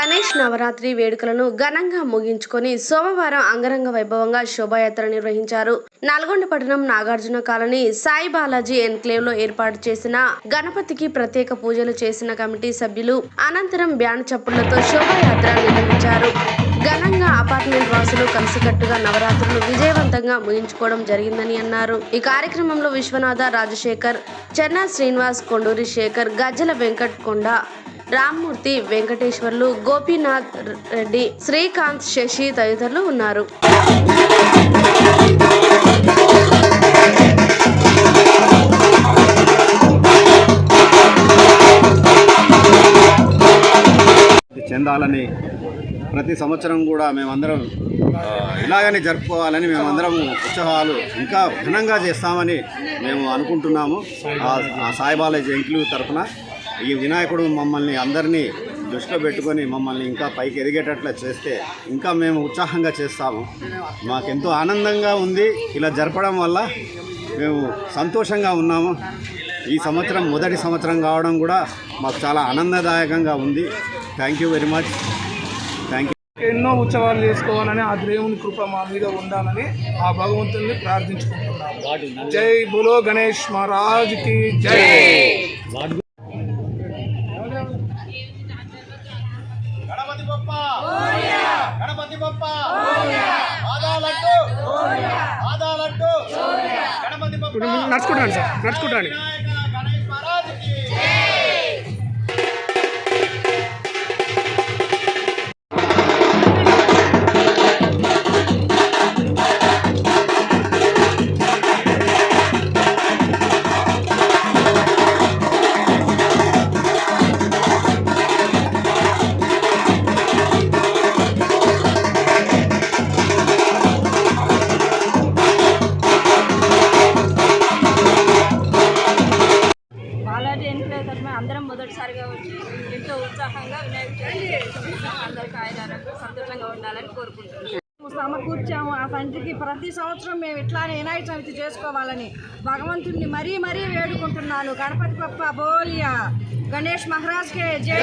గణేష్ నవరాత్రి వేడుకలను ఘనంగా ముగించుకొని సోమవారం అంగరంగ వైభవంగా శోభాయాత్ర నిర్వహించారు. నల్గొండ పట్టణం నాగార్జున కాలనీ సాయి బాలాజీ ఎన్క్లేవ్లో ఏర్పాటు చేసిన గణపతికి ప్రత్యేక పూజలు చేసిన కమిటీ సభ్యులు అనంతరం బ్యాండ్ చప్పులతో శోభాయాత్ర నిర్వహించారు. ఘనంగా అపార్ట్మెంట్ వాసులు కలిసికట్టుగా నవరాత్రులు విజయవంతంగా ముగించుకోవడం జరిగిందని అన్నారు. ఈ కార్యక్రమంలో విశ్వనాథ రాజశేఖర్ చెన్నా శ్రీనివాస్ కొండూరి శేఖర్ గజ్జల వెంకట్ కొండ రామ్మూర్తి వెంకటేశ్వర్లు గోపీనాథ్ రెడ్డి శ్రీకాంత్ శశి తదితరులు ఉన్నారు. చెందాలని ప్రతి సంవత్సరం కూడా మేమందరం ఇలాగనే జరుపుకోవాలని మేమందరం ఉత్సవాలు ఇంకా ఘనంగా చేస్తామని మేము అనుకుంటున్నాము. ఆ- ఆ జయంతులు తరఫున ఈ వినాయకుడు మమ్మల్ని అందరినీ దృష్టిలో పెట్టుకొని మమ్మల్ని ఇంకా పైకి ఎదిగేటట్లు చేస్తే ఇంకా మేము ఉత్సాహంగా చేస్తాము. మాకెంతో ఆనందంగా ఉంది. ఇలా జరపడం వల్ల మేము సంతోషంగా ఉన్నాము. ఈ సంవత్సరం మొదటి సంవత్సరం కావడం కూడా మాకు చాలా ఆనందదాయకంగా ఉంది. Thank you very much thank you ఎన్నో ఉత్సవాలు చేసుకోవాలని ఆ దేవుని కృప మా మీద ఉండాలని ఆ భగవంతుని ప్రార్థించుకుంటున్నాను జై బులో గణేష్ మహారాజ్కి జై. గణపతి బప్ప ఆదాలట్టు ఆదాలట్టు గణపతి బప్ప నడుచుకుంటాను సార్. నడుచుకుంటాను. బాలాజీ ఎన్నికల తరఫున అందరం మొదటిసారిగా వచ్చి ఎంతో ఉత్సాహంగా వినాయక చవితి అందరికీ ఆయుధాలకు సంతోషంగా ఉండాలని కోరుకుంటున్నాం. సమకూర్చాము. ఆ తండ్రికి ప్రతి సంవత్సరం మేము ఇట్లానే వినాయక చవితి చేసుకోవాలని భగవంతుడిని మరీ మరీ వేడుకుంటున్నాను. గణపతి పప్ప బోలియా. గణేష్ మహారాజ్కే జై.